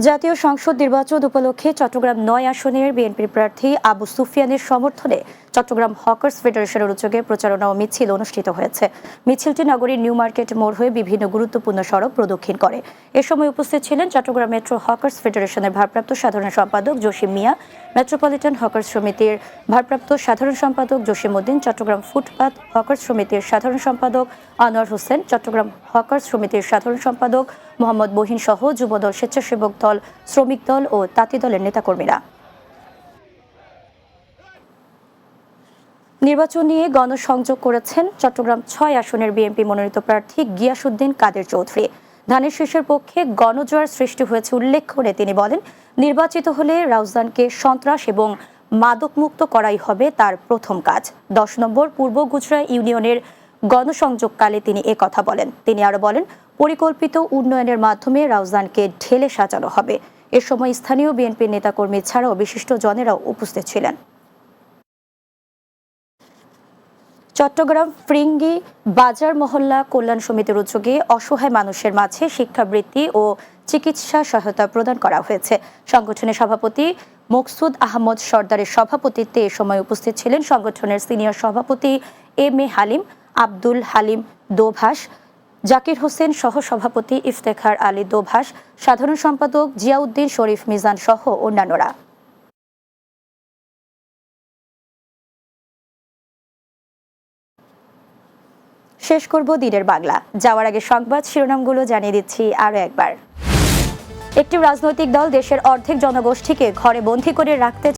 জাতীয় সংসদ নির্বাচন উপলক্ষে চট্টগ্রাম নয় আসনের বিএনপির প্রার্থী আবু সুফিয়ানের সমর্থনে চট্টগ্রাম হকার্স ফেডারেশনের উদ্যোগে প্রচারণা ও মিছিল অনুষ্ঠিত হয়েছে। মিছিলটি নগরীর নিউ মার্কেট মোড় হয়ে বিভিন্ন গুরুত্বপূর্ণ সড়ক প্রদক্ষিণ করে। এ সময় উপস্থিত ছিলেন চট্টগ্রাম মেট্রো হকার্স ফেডারেশনের ভারপ্রাপ্ত সাধারণ সম্পাদক জসিম মিয়া, মেট্রোপলিটন হকার্স সমিতির ভারপ্রাপ্ত সাধারণ সম্পাদক জসিম উদ্দিন, চট্টগ্রাম ফুটপাত হকার্স সমিতির সাধারণ সম্পাদক আনোয়ার হোসেন, চট্টগ্রাম হকার্স সমিতির সাধারণ সম্পাদক মোহাম্মদ বহিন সহ যুবদল স্বেচ্ছাসেবক দল, শ্রমিক দল ও তাঁতি দলের নেতাকর্মীরা। নির্বাচন নিয়ে গণসংযোগ করেছেন চট্টগ্রাম ছয় আসনের বিএনপি মনোনীত প্রার্থী গিয়াসুদ্দিন কাদের চৌধুরী। ধানের শীষের পক্ষে গণজোয়ার সৃষ্টি হয়েছে উল্লেখ করে তিনি বলেন, নির্বাচিত হলে রাউজানকে সন্ত্রাস এবং মাদকমুক্ত করাই হবে তার প্রথম কাজ। দশ নম্বর, পূর্ব গুজরা ইউনিয়নের গণসংযোগকালে তিনি এ কথা বলেন। তিনি আরও বলেন, পরিকল্পিত উন্নয়নের মাধ্যমে রাউজানকে ঢেলে সাজানো হবে। এ সময় স্থানীয় বিএনপি নেতাকর্মী ছাড়াও বিশিষ্ট জনেরাও উপস্থিত ছিলেন। চট্টগ্রাম ফ্রিঙ্গি বাজার মহল্লা কল্যাণ সমিতির উদ্যোগে অসহায় মানুষের মাঝে শিক্ষাবৃত্তি ও চিকিৎসা সহায়তা প্রদান করা হয়েছে। সংগঠনের সভাপতি মকসুদ আহমদ সর্দারের সভাপতিত্বে এ সময় উপস্থিত ছিলেন সংগঠনের সিনিয়র সভাপতি এম এ হালিম, আব্দুল হালিম দোভাষ, জাকির হোসেন সহ সভাপতি ইফতেখার আলী দোভাষ, সাধারণ সম্পাদক জিয়াউদ্দিন শরীফ মিজান সহ অন্যান্যরা। শেষ করব দিনের বাংলা। যাওয়ার আগে সংবাদ শিরোনামগুলো জানিয়ে দিচ্ছি আরও একবার। একটি রাজনৈতিক দল দেশের অর্ধেক জনগোষ্ঠীকে ঘরে বন্দী করে রাখতে